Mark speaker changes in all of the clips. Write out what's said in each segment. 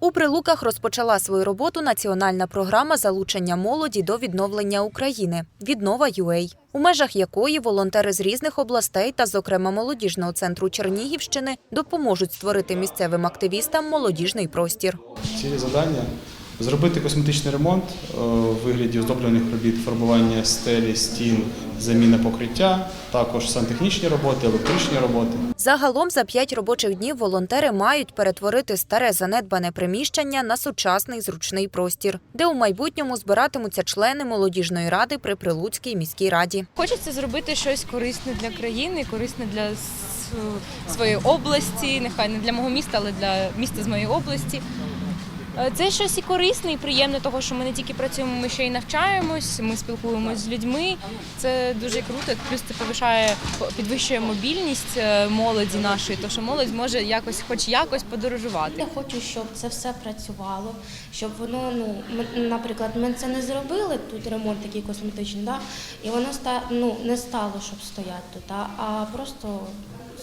Speaker 1: У Прилуках розпочала свою роботу національна програма залучення молоді до відновлення України Віднова ЮЕЙ, у межах якої волонтери з різних областей та, зокрема, молодіжного центру Чернігівщини допоможуть створити місцевим активістам молодіжний простір.
Speaker 2: Ці завдання зробити косметичний ремонт е, у вигляді оздоблюваних робіт, фарбування стелі, стін, заміна покриття, також сантехнічні роботи, електричні роботи.
Speaker 1: Загалом за п'ять робочих днів волонтери мають перетворити старе занедбане приміщення на сучасний зручний простір, де у майбутньому збиратимуться члени молодіжної ради при Прилуцькій міській раді.
Speaker 3: Хочеться зробити щось корисне для країни, корисне для своєї області, нехай не для мого міста, але для міста з моєї області. Е, Це щось і корисне, і приємне, того, що ми не тільки працюємо, ми ще й навчаємось, ми спілкуємось з людьми. Це дуже круто. Плюс це повишає, підвищує мобільність е, молоді нашої, тому що молодь може якось, хоч якось подорожувати.
Speaker 4: Я хочу, щоб це все працювало, щоб воно, ну, наприклад, ми це не зробили тут ремонт такий косметичний, да, і воно ну, не стало, щоб стояти тут, а просто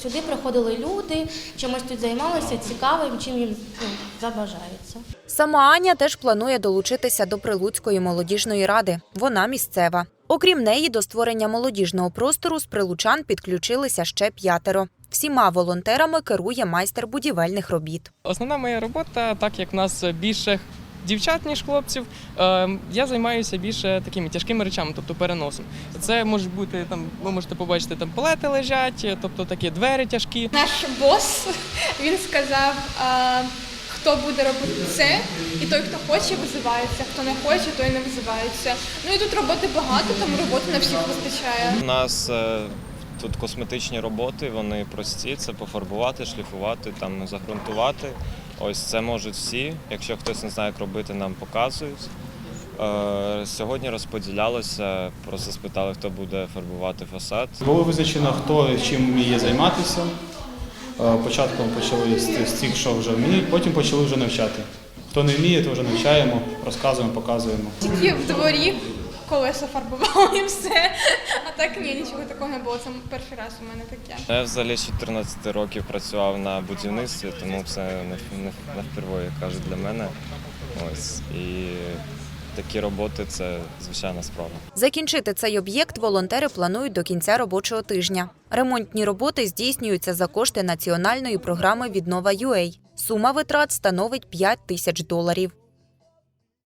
Speaker 4: сюди приходили люди, чимось тут займалися цікавим, чим їм ну, забажається.
Speaker 1: Сама Аня теж планує долучитися до Прилуцької молодіжної ради. Вона місцева. Окрім неї, до створення молодіжного простору з прилучан підключилися ще п'ятеро. Всіма волонтерами керує майстер будівельних робіт.
Speaker 5: Основна моя робота, так як в нас більше дівчат, ніж хлопців, е, я займаюся більше такими тяжкими речами, тобто переносом. Це може бути там, ви можете побачити, там палети лежать, тобто такі двері тяжкі.
Speaker 6: Наш бос він сказав, а, хто буде робити це, і той, хто хоче, визивається, хто не хоче, той не визивається. Ну і тут роботи багато, тому роботи на всіх вистачає.
Speaker 7: У нас е, тут косметичні роботи, вони прості. Це пофарбувати, шліфувати, там загрунтувати. Ось це можуть всі. Якщо хтось не знає, як робити, нам показують. Е, Сьогодні розподілялося, просто спитали, хто буде фарбувати фасад.
Speaker 2: Було визначено, хто чим вміє займатися. Е, Початком почали з тих- з тих, що вже вміють, потім почали вже навчати. Хто не вміє, то вже навчаємо, розказуємо, показуємо.
Speaker 6: Тільки в дворі колеса фарбували і все. Так ні, нічого такого не було. Це перший раз у мене таке.
Speaker 7: Я взагалі з 14 років працював на будівництві, тому це не, не, не впервые, як кажуть, для мене. Ось. І такі роботи це звичайна справа.
Speaker 1: Закінчити цей об'єкт волонтери планують до кінця робочого тижня. Ремонтні роботи здійснюються за кошти національної програми Віднова ЮЕЙ. Сума витрат становить 5 тисяч доларів.